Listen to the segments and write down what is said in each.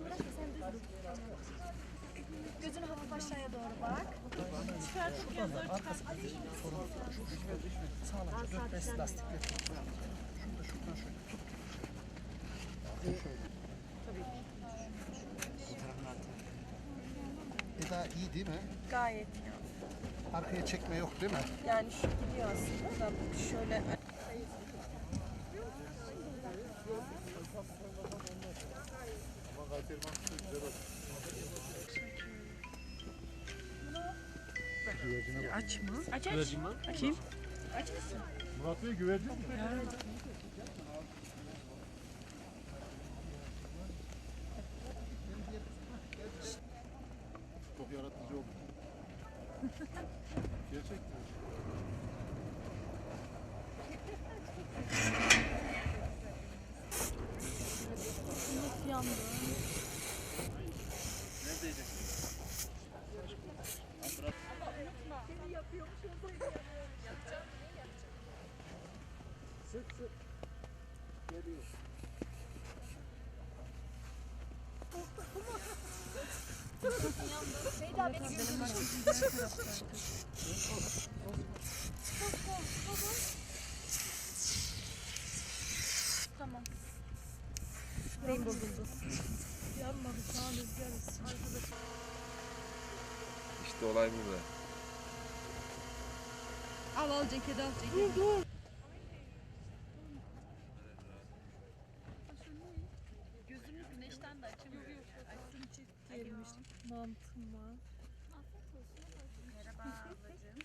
Sen bırak da sen düz dur. Gözünü hafif aşağıya doğru bak. Çıkartırken zor çıkart. Sağlam şu 4-5 lastikle tut. Şurada şuradan şöyle tut. Şöyle. Bu tarafın altı. Eda iyi değil mi? Gayet iyi. Arkaya çekme yok değil mi? Yani şu gidiyor aslında da şöyle Açma. Aç aç. Açayım. Aç mısın? Murat Bey güvercin mi? Çok yaratıcı oldu. Gerçekten. Tamam. Rainbow bozuldu. İşte olay burada. Al al ceketi al ceketi. Gözünü Mantım var. Merhaba ablacığım.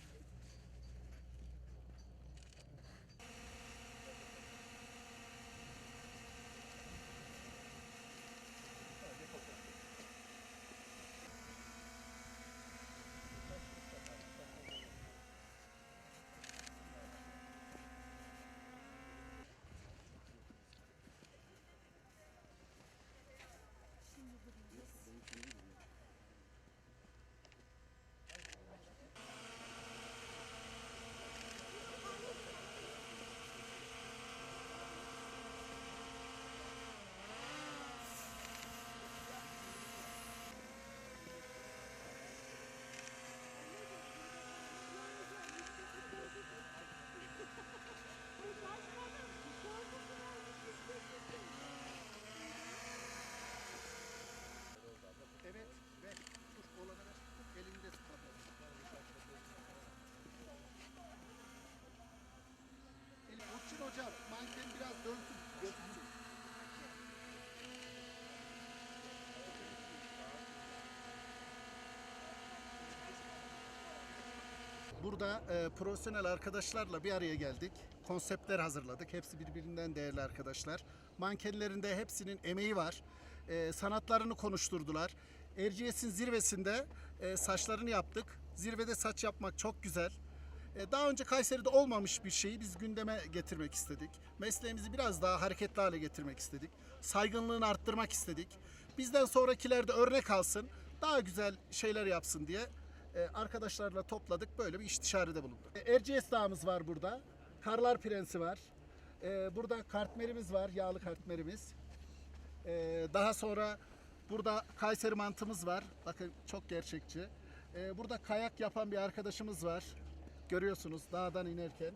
Hocam manken biraz dönsün. Dönsün. Burada e, profesyonel arkadaşlarla bir araya geldik. Konseptler hazırladık. Hepsi birbirinden değerli arkadaşlar. Mankenlerinde hepsinin emeği var. E, sanatlarını konuşturdular. Erciyes'in zirvesinde e, saçlarını yaptık. Zirvede saç yapmak çok güzel. E, Daha önce Kayseri'de olmamış bir şeyi biz gündeme getirmek istedik. Mesleğimizi biraz daha hareketli hale getirmek istedik. Saygınlığını arttırmak istedik. Bizden sonrakiler de örnek alsın, daha güzel şeyler yapsın diye e, arkadaşlarla topladık. Böyle bir istişarede bulunduk. E, Erciyes Dağımız var burada. Karlar Prensi var. Burada kartmerimiz var, yağlı kartmerimiz. Daha sonra burada Kayseri mantımız var. Bakın çok gerçekçi. Burada kayak yapan bir arkadaşımız var. Görüyorsunuz dağdan inerken.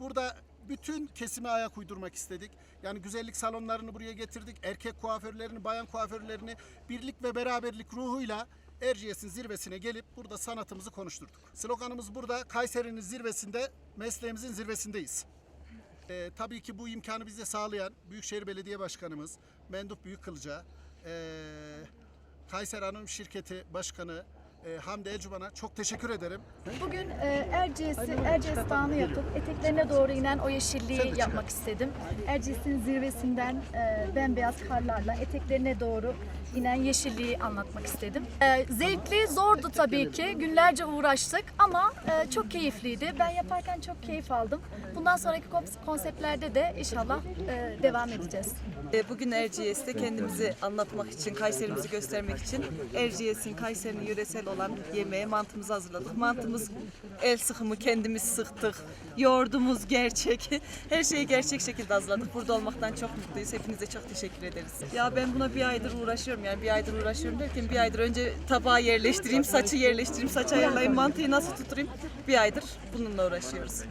Burada bütün kesime ayak uydurmak istedik. Yani güzellik salonlarını buraya getirdik. Erkek kuaförlerini, bayan kuaförlerini birlik ve beraberlik ruhuyla Erciyes'in zirvesine gelip burada sanatımızı konuşturduk. Sloganımız burada Kayseri'nin zirvesinde, mesleğimizin zirvesindeyiz. Ee, tabii ki bu imkanı bize sağlayan Büyükşehir Belediye Başkanımız Mendup Büyükkılıç'a, ee, Kayseri Anonim Şirketi Başkanı ee, Hamdi Elcuban'a çok teşekkür ederim. Bugün e, Erciyes'i, Erciyes Dağı'nı yapıp eteklerine doğru inen o yeşilliği yapmak istedim. Erciyes'in zirvesinden e, bembeyaz karlarla eteklerine doğru inen yeşilliği anlatmak istedim. E, zevkli, zordu tabii ki. Günlerce uğraştık ama e, çok keyifliydi. Ben yaparken çok keyif aldım. Bundan sonraki kons- konseptlerde de inşallah e, devam edeceğiz. E, Bugün Erciyes'te kendimizi anlatmak için, Kayserimizi göstermek için Erciyes'in, Kayseri'nin yöresel olan yemeğe mantımızı hazırladık. Mantımız el sıkımı kendimiz sıktık. Yoğurdumuz gerçek. Her şeyi gerçek şekilde hazırladık. Burada olmaktan çok mutluyuz. Hepinize çok teşekkür ederiz. Ya ben buna bir aydır uğraşıyorum. Yani bir aydır uğraşıyorum derken bir aydır önce tabağı yerleştireyim, saçı yerleştireyim, saç ayarlayayım, mantıyı nasıl tutturayım. Bir aydır bununla uğraşıyoruz.